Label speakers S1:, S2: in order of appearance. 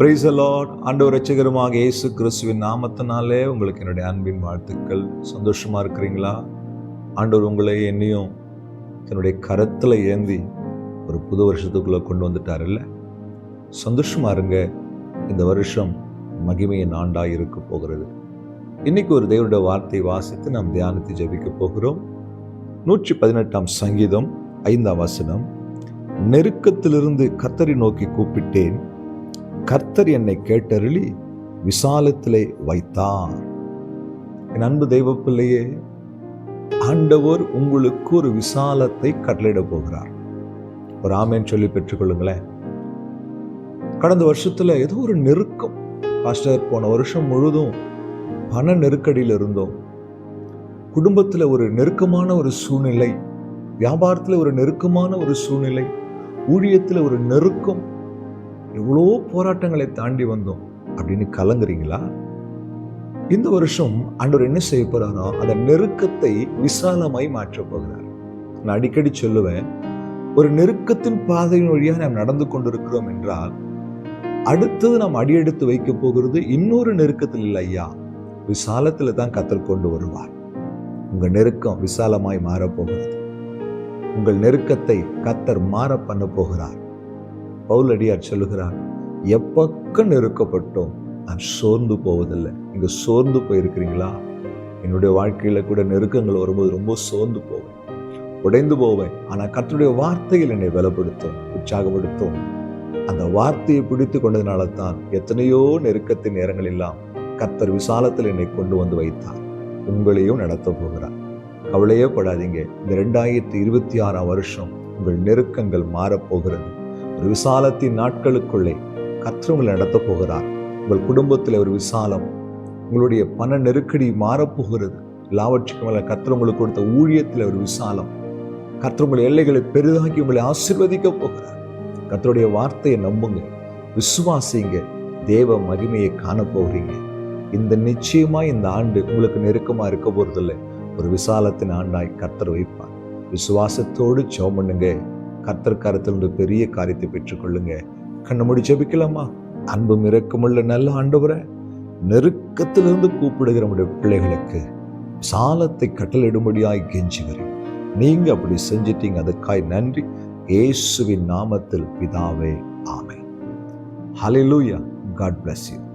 S1: Price allot ஆண்டவர் ரட்சகருமாக இயேசு கிறிஸ்துவின் நாமத்தினாலே உங்களுக்கு என்னுடைய அன்பின் வாழ்த்துக்கள். சந்தோஷமாக இருக்கிறீங்களா? ஆண்டவர் உங்களை என்னையும் தன்னுடைய கரத்தில் ஏந்தி ஒரு புது வருஷத்துக்குள்ளே கொண்டு வந்துட்டார்ல சந்தோஷமா இருங்க. இந்த வருஷம் மகிமையின் ஆண்டாக இருக்க போகிறது. இன்றைக்கி ஒரு தேவனுடைய வார்த்தையை வாசித்து நாம் தியானத்தை ஜபிக்க போகிறோம். நூற்றி பதினெட்டாம் சங்கீதம் ஐந்தாம் வசனம். நெருக்கத்திலிருந்து கத்தரி நோக்கி கூப்பிட்டேன். கர்த்தர் என்னை கேட்டருளி விசாலத்திலே வைத்தார். என் அன்பு தெய்வ பிள்ளையே ஆண்டவர் உங்களுக்கு ஒரு விசாலத்தை கட்டளையிட போகிறார். ஒரு ஆமேன் சொல்லி பெற்றுக்கொள்ளுங்களேன். கடந்த வருஷத்தில் ஏதோ ஒரு நெருக்கம். பாஸ்டர் போன வருஷம் முழுதும் பண நெருக்கடியில் இருந்தோம். குடும்பத்தில் ஒரு நெருக்கமான ஒரு சூழ்நிலை வியாபாரத்தில் ஒரு நெருக்கமான ஒரு சூழ்நிலை ஊழியத்தில் ஒரு நெருக்கம் எவ்வளோ போராட்டங்களை தாண்டி வந்தோம் அப்படின்னு கலங்குறீங்களா? இந்த வருஷம் ஆண்டவர் என்ன செய்ய போறாரோ அந்த நெருக்கத்தை விசாலமாய் மாற்றப் போகிறார். நான் அடிக்கடி சொல்லுவேன் ஒரு நெருக்கத்தின் பாதையின் வழியாக நாம் நடந்து கொண்டிருக்கிறோம் என்றால் அடுத்தது நாம் அடியெடுத்து வைக்க போகிறது இன்னொரு நெருக்கத்தில் இல்லை ஐயா. விசாலத்தில் தான் கத்தர் கொண்டு வருவார். உங்கள் நெருக்கம் விசாலமாய் மாறப்போகிறது உங்கள் நெருக்கத்தை கத்தர் மாற பண்ண போகிறார். பவுலடியார் சொல்லுகிறார் எப்பக்கம் நெருக்கப்பட்டோம் நான் சோர்ந்து போவதில்லை. நீங்கள் சோர்ந்து போயிருக்கிறீங்களா? என்னுடைய வாழ்க்கையில் கூட நெருக்கங்கள் வரும்போது ரொம்ப சோர்ந்து போவேன். உடைந்து போவேன். ஆனால் கத்தருடைய வார்த்தையில் என்னை பலப்படுத்தும் உற்சாகப்படுத்தும். அந்த வார்த்தையை பிடித்து கொண்டதுனால தான் எத்தனையோ நெருக்கத்தின் நேரங்கள் எல்லாம் கத்தர் விசாலத்தில் என்னை கொண்டு வந்து வைத்தார். உங்களையும் நடத்த போகிறார். கவலையே படாதீங்க. இந்த ரெண்டாயிரத்தி இருபத்தி ஆறாம் வருஷம் உங்கள் நெருக்கங்கள் மாறப்போகிறது ஒரு விசாலத்தின் நாட்களுக்குள்ளே கர்த்தர் உங்களை நடத்த போகிறார். உங்கள் குடும்பத்தில் ஒரு விசாலம் உங்களுடைய பண நெருக்கடி மாறப்போகிறது. எல்லாவற்றுக்கும் மேலே கர்த்தர் உங்களுக்கு கொடுத்த ஊழியத்தில் ஒரு விசாலம். கர்த்தர் உங்கள் எல்லைகளை பெரிதாக்கி உங்களை ஆசிர்வதிக்க போகிறார். கத்தருடைய வார்த்தையை நம்புங்க விசுவாசிங்க தேவ மகிமையை காண போகிறீங்க. இந்த நிச்சயமா இந்த ஆண்டு உங்களுக்கு நெருக்கமா இருக்க போறதில்லை. ஒரு விசாலத்தின் ஆண்டாய் கத்தர் வைப்பார். விசுவாசத்தோடு ஜெபம் பண்ணுங்க. கர்த்தர் கருத்தில் ஒரு பெரிய காரியத்தை பெற்றுக்கொள்ளுங்க. கண்ணை முடி ஜெபிக்கலாமா? அன்பும் இரக்கமுள்ள நல்ல ஆண்டவரை நெருக்கத்திலிருந்து கூப்பிடுகிற நம்முடைய பிள்ளைகளுக்கு சாலத்தை கட்டளிடும்படியாய் கெஞ்சுகிறேன். நீங்க அப்படி செஞ்சிட்டீங்க அதுக்காய் நன்றி. இயேசுவின் நாமத்தில் பிதாவே ஆமை ஹalleluya காட் பிளஸ் யூ